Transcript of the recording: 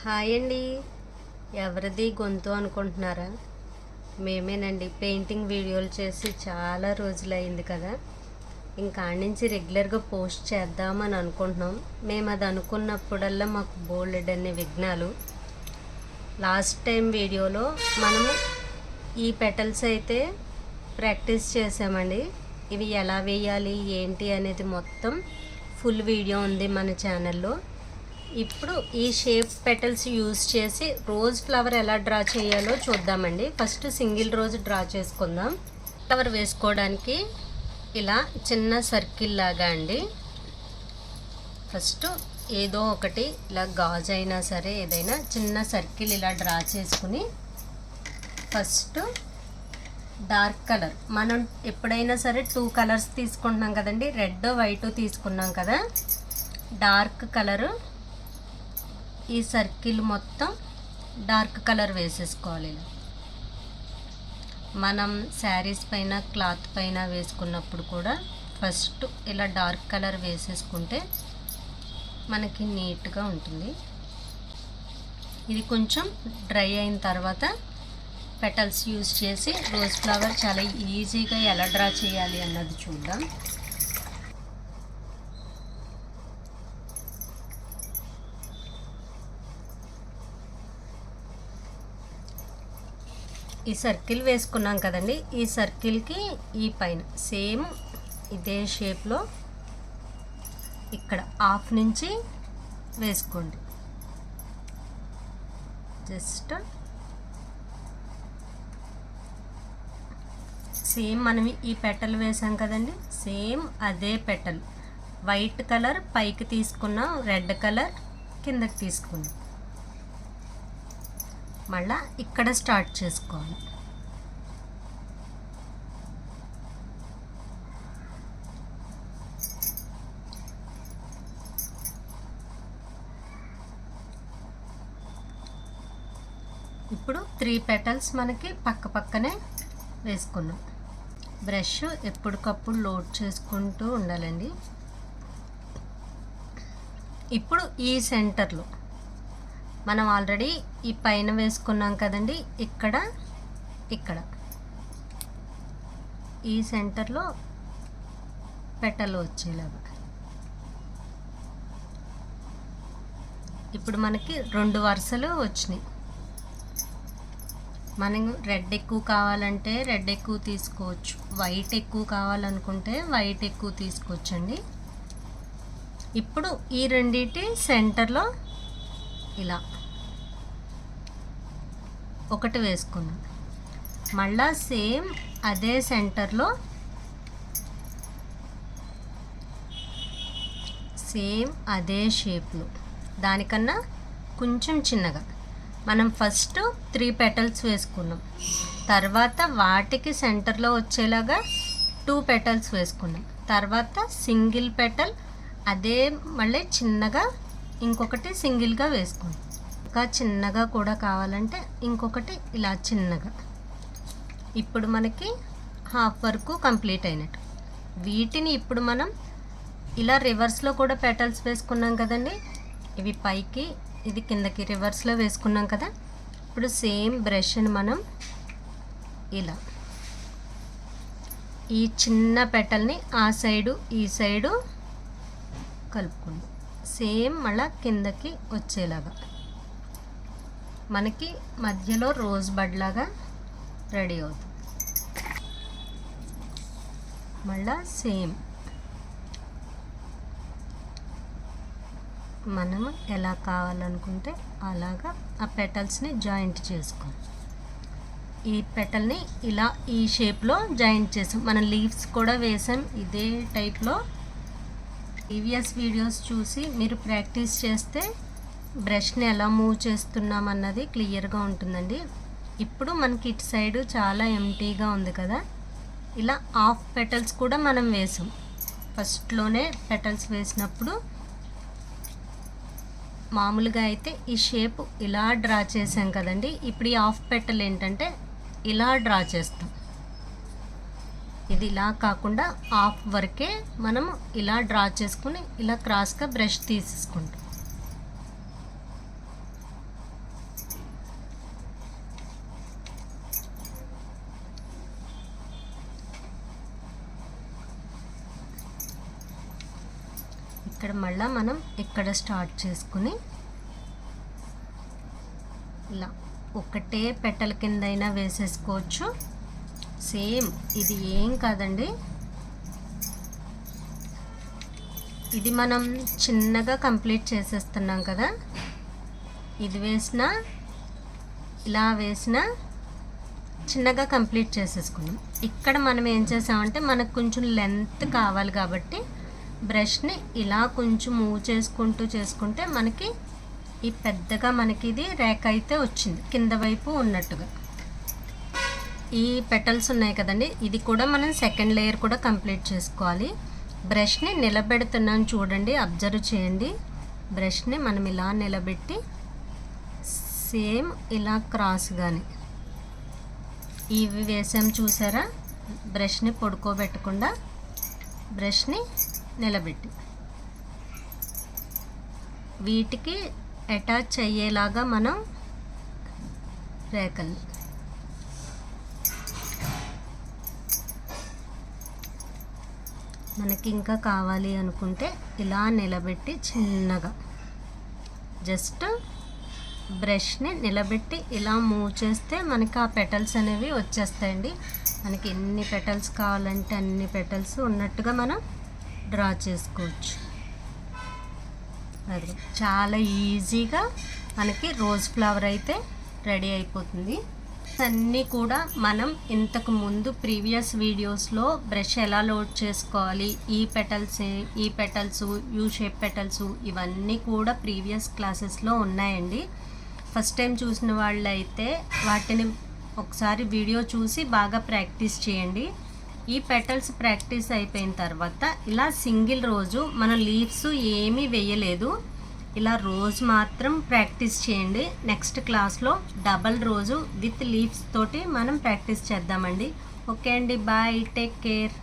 Hi అండి. ఎవరిది గొంతు అనుకుంటున్నారా? మేమేనండి పెయింటింగ్ వీడియోలు చేసి చాలా రోజులైంది కదా. ఇంకా నుంచి రెగ్యులర్గా పోస్ట్ చేద్దామని అనుకుంటున్నాం. మేము అది అనుకున్నప్పుడల్లా మాకు బోల్డ్ అనే విఘ్నాలు. లాస్ట్ టైం వీడియోలో మనము ఈ పెటల్స్ అయితే ప్రాక్టీస్ చేసామండి. ఇవి ఎలా వేయాలి ఏంటి అనేది మొత్తం ఫుల్ వీడియో ఉంది మన ఛానల్లో. ఇప్పుడు ఈ షేప్ పెటల్స్ యూస్ చేసి రోజ్ ఫ్లవర్ ఎలా డ్రా చేయాలో చూద్దామండి. ఫస్ట్ సింగిల్ రోజ్ డ్రా చేసుకుందాం. ఫ్లవర్ వేసుకోవడానికి ఇలా చిన్న సర్కిల్ లాగా అండి. ఫస్ట్ ఏదో ఒకటి ఇలా గాజు అయినా సరే ఏదైనా చిన్న సర్కిల్ ఇలా డ్రా చేసుకుని ఫస్ట్ డార్క్ కలర్ మనం ఎప్పుడైనా సరే టూ కలర్స్ తీసుకుంటున్నాం కదండి. రెడ్ వైట్ తీసుకున్నాం కదా. డార్క్ కలరు ఈ సర్కిల్ మొత్తం డార్క్ కలర్ వేసేసుకోవాలి. మనం శారీస్ పైన క్లాత్ పైన వేసుకున్నప్పుడు కూడా ఫస్ట్ ఇలా డార్క్ కలర్ వేసేసుకుంటే మనకి నీట్గా ఉంటుంది. ఇది కొంచెం డ్రై అయిన తర్వాత పెటల్స్ యూజ్ చేసి రోజ్ ఫ్లవర్ చాలా ఈజీగా ఎలా డ్రా చేయాలి అన్నది చూద్దాం. ఈ సర్కిల్ వేసుకున్నాం కదండి. ఈ సర్కిల్కి ఈ పైన సేమ్ ఇదే షేప్లో ఇక్కడ హాఫ్ నుంచి వేసుకోండి. జస్ట్ సేమ్ మనం ఈ పెట్టలు వేసాం కదండి. సేమ్ అదే పెట్టలు. వైట్ కలర్ పైకి తీసుకున్నాం రెడ్ కలర్ కిందకి తీసుకున్నాం మళ్ళా ఇక్కడ స్టార్ట్ చేసుకోవాలి. ఇప్పుడు త్రీ పెటల్స్ మనకి పక్క పక్కనే వేసుకున్నాం. బ్రష్ ఎప్పటికప్పుడు లోడ్ చేసుకుంటూ ఉండాలండి. ఇప్పుడు ఈ సెంటర్లో మనం ఆల్రెడీ ఈ పైన వేసుకున్నాం కదండి. ఇక్కడ ఇక్కడ. ఈ సెంటర్లో పెట్టలు వచ్చేలాగా. ఇప్పుడు మనకి రెండు వరుసలు వచ్చినాయి. మనం రెడ్ ఎక్కువ కావాలంటే రెడ్ ఎక్కువ తీసుకోవచ్చు. వైట్ ఎక్కువ కావాలనుకుంటే వైట్ ఎక్కువ తీసుకోవచ్చండి. ఇప్పుడు ఈ రెండిటి సెంటర్లో ఇలా. ఒకటి వేసుకున్నాం. మళ్ళా సేమ్ అదే సెంటర్లో సేమ్ అదే షేప్లో. దానికన్నా కొంచెం చిన్నగా. మనం ఫస్ట్ త్రీ పెటల్స్ వేసుకున్నాం. తర్వాత వాటికి సెంటర్లో వచ్చేలాగా టూ పెటల్స్ వేసుకున్నాం. తర్వాత సింగిల్ పెటల్ అదే మళ్ళీ చిన్నగా ఇంకొకటి సింగిల్గా వేసుకోండి. ఇంకా చిన్నగా కూడా కావాలంటే ఇంకొకటి ఇలా చిన్నగా. ఇప్పుడు మనకి హాఫ్ వరకు కంప్లీట్ అయినట్టు. వీటిని ఇప్పుడు మనం ఇలా రివర్స్లో కూడా పెటల్స్ వేసుకున్నాం కదండి. ఇవి పైకి ఇది కిందకి రివర్స్లో వేసుకున్నాం కదా. ఇప్పుడు సేమ్ బ్రష్ని మనం ఇలా ఈ చిన్న పెటల్ని ఆ సైడు ఈ సైడు కలుపుకుందాం. సేమ్ మళ్ళా కిందకి వచ్చేలాగా. మనకి మధ్యలో రోజ్ బడ్ లాగా రెడీ అవుతుంది. మళ్ళా సేమ్. మనం ఎలా కావాలనుకుంటే అలాగా ఆ పెటల్స్ని జాయింట్ చేసుకోవాలి ఈ పెటల్ని ఇలా ఈ షేప్లో జాయింట్ చేసాం. మనం లీవ్స్ కూడా వేసాం. ఇదే టైప్లో ప్రీవియస్ వీడియోస్ చూసి మీరు ప్రాక్టీస్ చేస్తే బ్రష్ని ఎలా మూవ్ చేస్తున్నాం అన్నది క్లియర్గా ఉంటుందండి. ఇప్పుడు మనకి ఇటు సైడు చాలా ఎంటీగా ఉంది కదా. ఇలా హాఫ్ పెటల్స్ కూడా మనం వేసాం. ఫస్ట్లోనే పెటల్స్ వేసినప్పుడు మామూలుగా అయితే ఈ షేప్ ఇలా డ్రా చేసాం కదండి. ఇప్పుడు ఈ హాఫ్ పెటల్ ఏంటంటే ఇలా డ్రా చేస్తాం. ఇది ఇలా కాకుండా హాఫ్ వరకే మనం ఇలా డ్రా చేసుకుని ఇలా క్రాస్గా బ్రష్ తీసేసుకుంటాం. ఇక్కడ మళ్ళీ మనం ఇక్కడ స్టార్ట్ చేసుకుని ఇలా ఒకటే పెట్టల కిందైనా వేసేసుకోవచ్చు. సేమ్. ఇది ఏం కాదండి. ఇది మనం చిన్నగా కంప్లీట్ చేసేస్తున్నాం కదా. ఇది వేసిన ఇలా వేసిన చిన్నగా కంప్లీట్ చేసేసుకున్నాం. ఇక్కడ మనం ఏం చేసామంటే మనకు కొంచెం లెంత్ కావాలి కాబట్టి బ్రష్ని ఇలా కొంచెం మూవ్ చేసుకుంటూ చేసుకుంటే మనకి ఈ పెద్దగా మనకి ఇది రేఖ అయితే వచ్చింది. కింద వైపు ఉన్నట్టుగా. ఈ పెటల్స్ ఉన్నాయి కదండి ఇది కూడా మనం సెకండ్ లేయర్ కూడా కంప్లీట్ చేసుకోవాలి. బ్రష్ని నిలబెడుతున్నాను చూడండి అబ్జర్వ్ చేయండి. బ్రష్ని మనం ఇలా నిలబెట్టి సేమ్ ఇలా క్రాస్ కానీ ఇవి వేసాం చూసారా? బ్రష్ని పడుకోబెట్టకుండా బ్రష్ని నిలబెట్టి. వీటికి అటాచ్ అయ్యేలాగా మనం రేఖలు మనకి ఇంకా కావాలి అనుకుంటే ఇలా నిలబెట్టి చిన్నగా జస్ట్ బ్రష్ని నిలబెట్టి ఇలా మూవ్ చేస్తే మనకి ఆ పెటల్స్ అనేవి వచ్చేస్తాయండి. మనకి ఎన్ని పెటల్స్ కావాలంటే అన్ని పెటల్స్ ఉన్నట్టుగా మనం డ్రా చేసుకోవచ్చు. అది చాలా ఈజీగా మనకి రోజ్ ఫ్లవర్ అయితే రెడీ అయిపోతుంది. అన్నీ కూడా మనం ఇంతకు ముందు ప్రీవియస్ వీడియోస్లో బ్రష్ ఎలా లోడ్ చేసుకోవాలి ఈ పెటల్స్ ఈ పెటల్స్ యూ షేప్ పెటల్స్ ఇవన్నీ కూడా ప్రీవియస్ క్లాసెస్లో ఉన్నాయండి. ఫస్ట్ టైం చూసిన వాళ్ళైతే వాటిని ఒకసారి వీడియో చూసి బాగా ప్రాక్టీస్ చేయండి. ఈ పెటల్స్ ప్రాక్టీస్ అయిపోయిన తర్వాత ఇలా సింగిల్ రోజు మన లీవ్స్ ఏమీ వేయలేదు. ఇలా రోజు మాత్రం ప్రాక్టీస్ చేయండి. నెక్స్ట్ క్లాస్లో డబల్ రోజు విత్ లీవ్స్ తోటి మనం ప్రాక్టీస్ చేద్దామండి. ఓకే అండి. బాయ్. Take care.